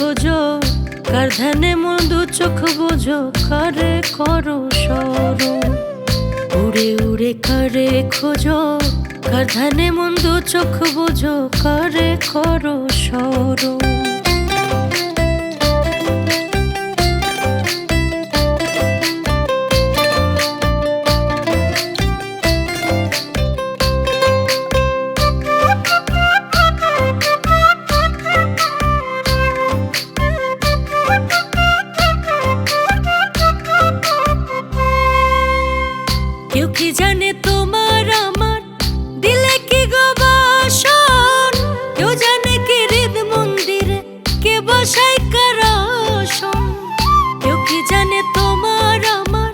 খোঁজো, কার ধ্যানে দু চোখ বোঝো, কারে করো সরো উড়ে উড়ে কারে খোঁজো, কার ধ্যানে দু চোখ বোঝো, কারে করো সরো কেউ কি জানে তোমার আমার? দিলে কি গো বাসন? কেউ জানে কি হৃদ মন্দিরে কে বসাই কারাসন কেউ কি জানে তোমার আমার?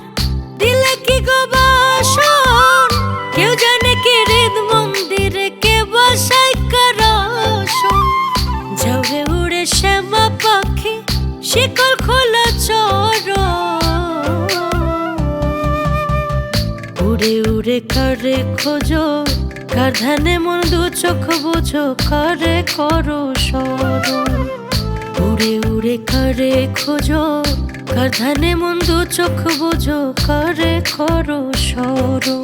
দিলে কি গো বাসন? কেউ জানে কি হৃদ মন্দিরে কে বসাই কারাসন ঝাউরে উড়ে শ্যামা পাখি, শিকল খোলা উড়ে কারে খোঁজো কাঁধানে মন দু চোখ বোঝো করে করো সর উড়ে উড়ে করে খোঁজো কাঁধানে মন দু চোখ বোঝো করে করো সরো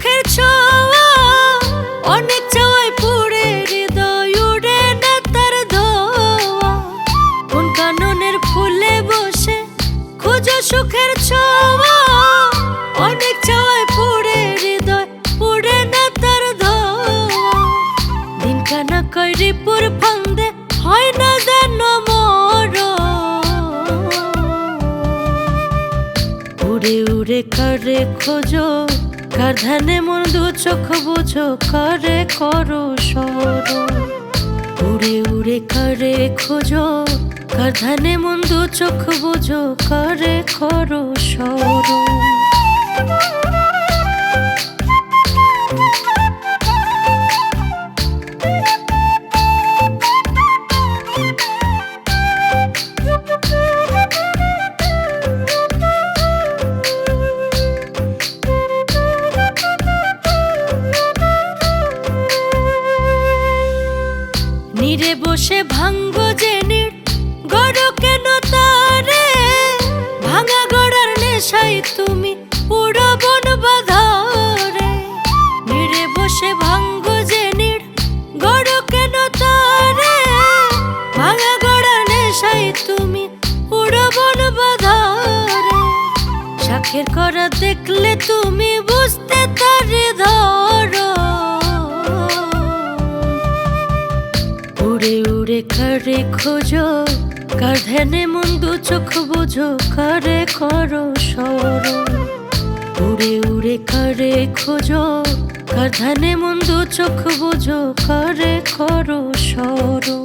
সুখের ছোঁয়া। অনেক চাওয়ায় পুড়ে হৃদয় উড়ে না তার ধোয়া। কোন কাননের ফুলে বসে খুঁজো সুখের ছোঁয়া। অনেক চাওয়ায় পুড়ে হৃদয় উড়ে না তার ধোয়া। দিন কানা কৈরিপুর ফান্দে হয় না যেন মরণ। উড়ে উড়ে কারে খোঁজো কার ধ্যানে মন দু চোখ বুঝো, করে করো সর? উড়ে উড়ে, করে খোঁজো? কার মন দু চোখ বুঝো, করে করো সরো? বসে ভাঙ্গ জেনির গড় কেন তারে? ভাঙা গড়ার নেশাই তুমি পুরো বন বাধারে নীরে বসে ভাঙ্গ জেনির গড় কেন তারে? ভাঙা গড়ার নেশাই তুমি পুরো বন বাধারে শাখের করা দেখলে তুমি বুঝতে তারে ধরো। ধ্যানে মন দু চোখ বোঝো, করে করো সর উড়ে উড়ে, করে খোঁজো, কার ধ্যানে মন দু চোখ বোঝো, করে করো সরো